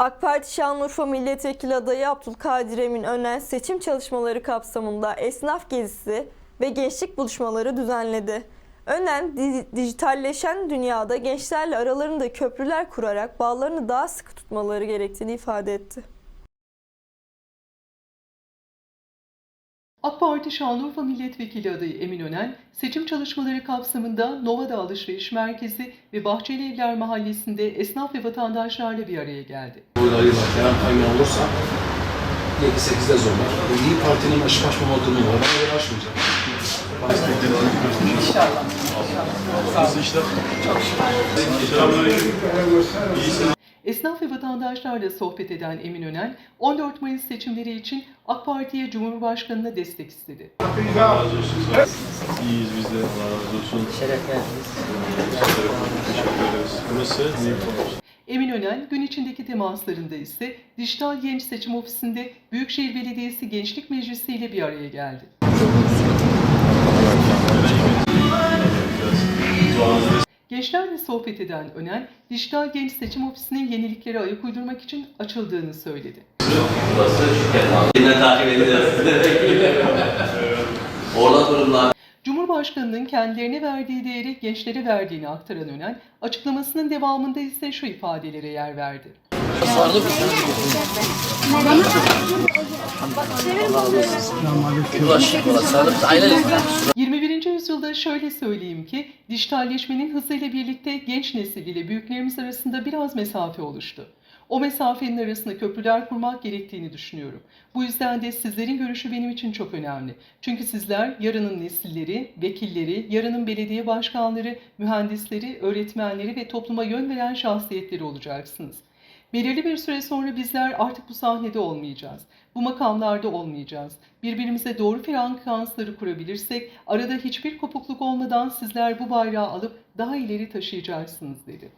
AK Parti Şanlıurfa Milletvekili adayı Abdülkadir Emin Önen seçim çalışmaları kapsamında esnaf gezisi ve gençlik buluşmaları düzenledi. Önen, di- dijitalleşen dünyada gençlerle aralarında köprüler kurarak bağlarını daha sıkı tutmaları gerektiğini ifade etti. AK Parti Şanlıurfa Milletvekili adayı Emin Önen, seçim çalışmaları kapsamında Nova'da Alışveriş Merkezi ve Bahçeli Evler Mahallesi'nde esnaf ve vatandaşlarla bir araya geldi. Oyları var. Kerem kaynağı olursa 7-8'de zorlar. İyi Parti'nin aşıp açmama durumu var. Bana göre açmayacak. Esnaf ve vatandaşlarla sohbet eden Emin Önen, 14 Mayıs seçimleri için AK Parti'ye Cumhurbaşkanı'na destek istedi. İyiyiz biz de. Allah razı olsun. Şeref verdiniz. Teşekkür ederiz. Burası ne yapalım? Emin Önen, gün içindeki temaslarında ise Dijital Genç Seçim Ofisi'nde Büyükşehir Belediyesi Gençlik Meclisi ile bir araya geldi. Gençlerle sohbet eden Önen, Dijital Genç Seçim Ofisi'nin yeniliklere ayak uydurmak için açıldığını söyledi. Yine takip ediyoruz. Orada durumlar. Cumhurbaşkanının kendilerine verdiği değeri gençlere verdiğini aktaran Önen, açıklamasının devamında ise şu ifadelere yer verdi. 21. yüzyılda şöyle söyleyeyim ki, dijitalleşmenin hızıyla birlikte genç nesil ile büyüklerimiz arasında biraz mesafe oluştu. O mesafenin arasında köprüler kurmak gerektiğini düşünüyorum. Bu yüzden de sizlerin görüşü benim için çok önemli. Çünkü sizler yarının nesilleri, vekilleri, yarının belediye başkanları, mühendisleri, öğretmenleri ve topluma yön veren şahsiyetleri olacaksınız. Belirli bir süre sonra bizler artık bu sahnede olmayacağız. Bu makamlarda olmayacağız. Birbirimize doğru frekansları kurabilirsek arada hiçbir kopukluk olmadan sizler bu bayrağı alıp daha ileri taşıyacaksınız dedi.